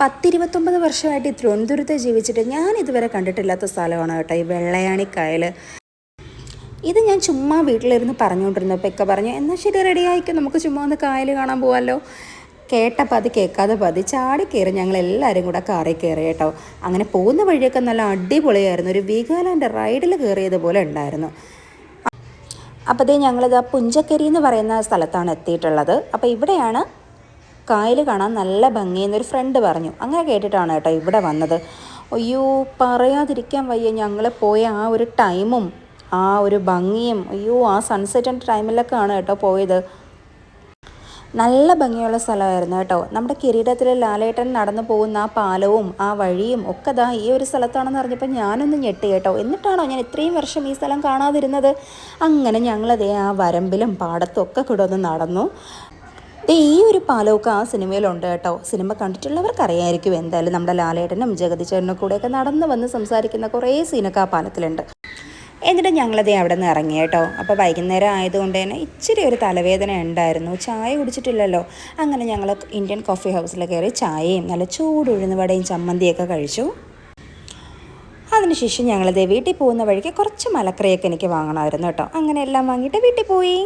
പത്തിരുപത്തൊമ്പത് വർഷമായിട്ട് ഈ തിരുവനന്തപുരത്ത് ജീവിച്ചിട്ട് ഞാൻ ഇതുവരെ കണ്ടിട്ടില്ലാത്ത സ്ഥലമാണ് കേട്ടോ ഈ വെള്ളയാണി കായൽ ഇത് ഞാൻ ചുമ്മാ വീട്ടിലിരുന്ന് പറഞ്ഞുകൊണ്ടിരുന്നപ്പോൾ ഒക്കെ പറഞ്ഞു എന്നാൽ ശരി റെഡി ആയിക്കും നമുക്ക് ചുമ്മാ ഒന്ന് കായൽ കാണാൻ പോകാമല്ലോ കേട്ട പതി കേൾക്കാതെ പതി ചാടി കയറി ഞങ്ങൾ എല്ലാവരും കൂടെ കാറി കയറി കേട്ടോ. അങ്ങനെ പോകുന്ന വഴിയൊക്കെ നല്ല അടിപൊളിയായിരുന്നു ഒരു വീഗാലാന്റെ റൈഡിൽ കയറിയതുപോലെ ഉണ്ടായിരുന്നു. അപ്പോൾ ഇതേ ഞങ്ങളിത് ആ പുഞ്ചക്കരി എന്ന് പറയുന്ന സ്ഥലത്താണ് എത്തിയിട്ടുള്ളത്. അപ്പോൾ ഇവിടെയാണ് കായൽ കാണാൻ നല്ല ഭംഗിയെന്നൊരു ഫ്രണ്ട് പറഞ്ഞു. അങ്ങനെ കേട്ടിട്ടാണ് കേട്ടോ ഇവിടെ വന്നത്. അയ്യോ പറയാതിരിക്കാൻ വയ്യ. ഞങ്ങൾ പോയ ആ ഒരു ടൈമും ആ ഒരു ഭംഗിയും അയ്യോ ആ സൺസെറ്റിന്റെ ടൈമിലൊക്കെ ആണ് കേട്ടോ പോയത്. നല്ല ഭംഗിയുള്ള സ്ഥലമായിരുന്നു കേട്ടോ. നമ്മുടെ കിരീടത്തിൽ ലാലേട്ടൻ നടന്നു പോകുന്ന ആ പാലവും ആ വഴിയും ഒക്കെ ദാ ഈ ഒരു സ്ഥലത്താണെന്ന് അറിഞ്ഞപ്പോൾ ഞാനൊന്ന് ഞെട്ടി കേട്ടോ. എന്നിട്ടാണോ ഞാൻ ഇത്രയും വർഷം ഈ സ്ഥലം കാണാതിരുന്നത്? അങ്ങനെ ഞങ്ങളതേ ആ വരമ്പിലും പാടത്തും ഒക്കെ കൂടെ ഒന്ന് നടന്നു. ഈ ഒരു പാലമൊക്കെ ആ സിനിമയിലുണ്ട് കേട്ടോ. സിനിമ കണ്ടിട്ടുള്ളവർക്ക് അറിയായിരിക്കും എന്തായാലും നമ്മുടെ ലാലേട്ടനും ജഗതി ചേട്ടനും കൂടെയൊക്കെ നടന്നു വന്ന് സംസാരിക്കുന്ന കുറേ സീനൊക്കെ ആ പാലത്തിലുണ്ട്. എന്നിട്ട് ഞങ്ങളത് അവിടെ നിന്ന് ഇറങ്ങി കേട്ടോ. അപ്പോൾ വൈകുന്നേരം ആയതുകൊണ്ട് തന്നെ ഇച്ചിരി ഒരു തലവേദന ഉണ്ടായിരുന്നു. ചായ കുടിച്ചിട്ടില്ലല്ലോ. അങ്ങനെ ഞങ്ങൾ ഇന്ത്യൻ കോഫി ഹൗസിൽ കയറി ചായയും നല്ല ചൂട് ഉഴുന്നുവടയും ചമ്മന്തിയൊക്കെ കഴിച്ചു. അതിനുശേഷം ഞങ്ങളത് വീട്ടിൽ പോകുന്ന വഴിക്ക് കുറച്ച് മലക്കറിയൊക്കെ എനിക്ക് വാങ്ങണമായിരുന്നു കേട്ടോ. അങ്ങനെ എല്ലാം വാങ്ങിയിട്ട് വീട്ടിൽ പോയി.